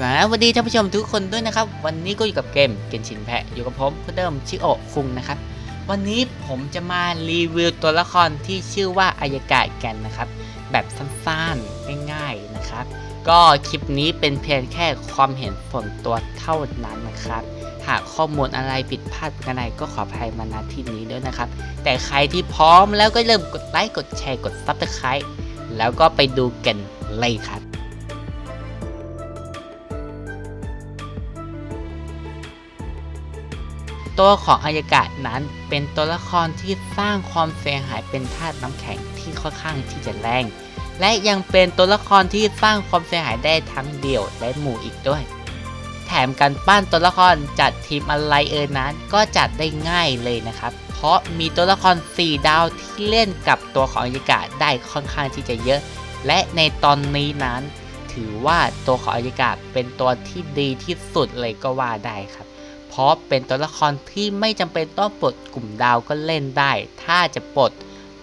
สวัสดีท่านผู้ชมทุกคนด้วยนะครับ วันนี้ก็อยู่กับเกมเกนชินแพะอยู่กับผมคนเดิมชิโอคุงนะครับ วันนี้ผมจะมารีวิวตัวละครที่ชื่อว่าอายากะแกนนะครับ แบบสั้นๆง่ายๆนะครับ ก็คลิปนี้เป็นเพียงแค่ความเห็นส่วนตัวเท่านั้นนะครับ หากข้อมูลอะไรผิดพลาดกันใดก็ขออภัยมาณที่นี้ด้วยนะครับ แต่ใครที่พร้อมแล้วก็เริ่มกดไลค์กดแชร์กดซับสไครต์แล้วก็ไปดูกันเลยครับ ตัวของอายากะนั้นเป็นตัวละครที่สร้างความเสียหายเป็นธาตุน้ำแข็งที่ค่อนข้างที่จะแรง และยังเป็นตัวละครที่สร้างความเสียหายได้ทั้งเดี่ยวและหมู่อีกด้วย แถมการปั้นตัวละครจัดทีมอะไรเอ่ยนั้นก็จัดได้ง่ายเลยนะครับ เพราะมีตัวละคร 4 ดาวที่เล่นกับตัวของอายากะได้ค่อนข้างที่จะเยอะ และในตอนนี้นั้น ถือว่าตัวของอายากะเป็นตัวที่ดีที่สุดเลยก็ว่าได้ครับ เพราะเป็นตัวละครที่ไม่จำเป็นต้องปลดกลุ่มดาวก็เล่นได้ ถ้าจะปลด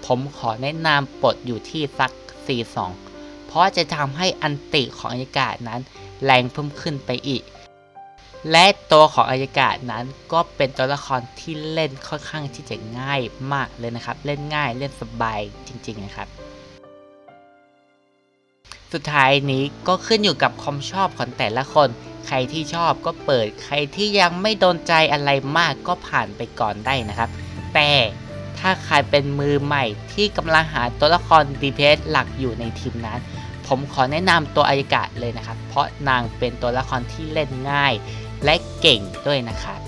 ผมขอแนะนำปลดอยู่ที่สัก 4-2 เพราะจะทำให้อันติของอายกาศนั้น แรงเพิ่มขึ้นไปอีก และตัวของอายากาศนั้นก็เป็นตัวละครที่เล่นค่อนข้างที่จะง่ายมากเลยนะครับ เล่นง่ายเล่นสบายจริงๆนะครับ สุดท้ายนี้ก็ขึ้นอยู่กับความชอบของแต่ละคน ใครที่ชอบก็เปิด ใครที่ยังไม่โดนใจอะไรมากก็ผ่านไปก่อนได้นะครับ แต่ถ้าใครเป็นมือใหม่ที่กำลังหาตัวละคร DPS หลักอยู่ในทีมนั้น ผมขอแนะนำตัวอายากะเลยนะครับ เพราะนางเป็นตัวละครที่เล่นง่าย และเก่งด้วยนะครับ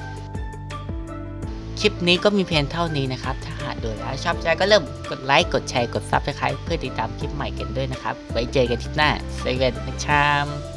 คลิปนี้ก็มีเพียงเท่านี้นะครับ ถ้าหากดูแล้วชอบใจก็เริ่มกดไลค์ กดแชร์ กดซับสไครต์เพื่อติดตามคลิปใหม่กันด้วยนะครับ ไว้เจอกันคลิปหน้าสวัสดีนะครับ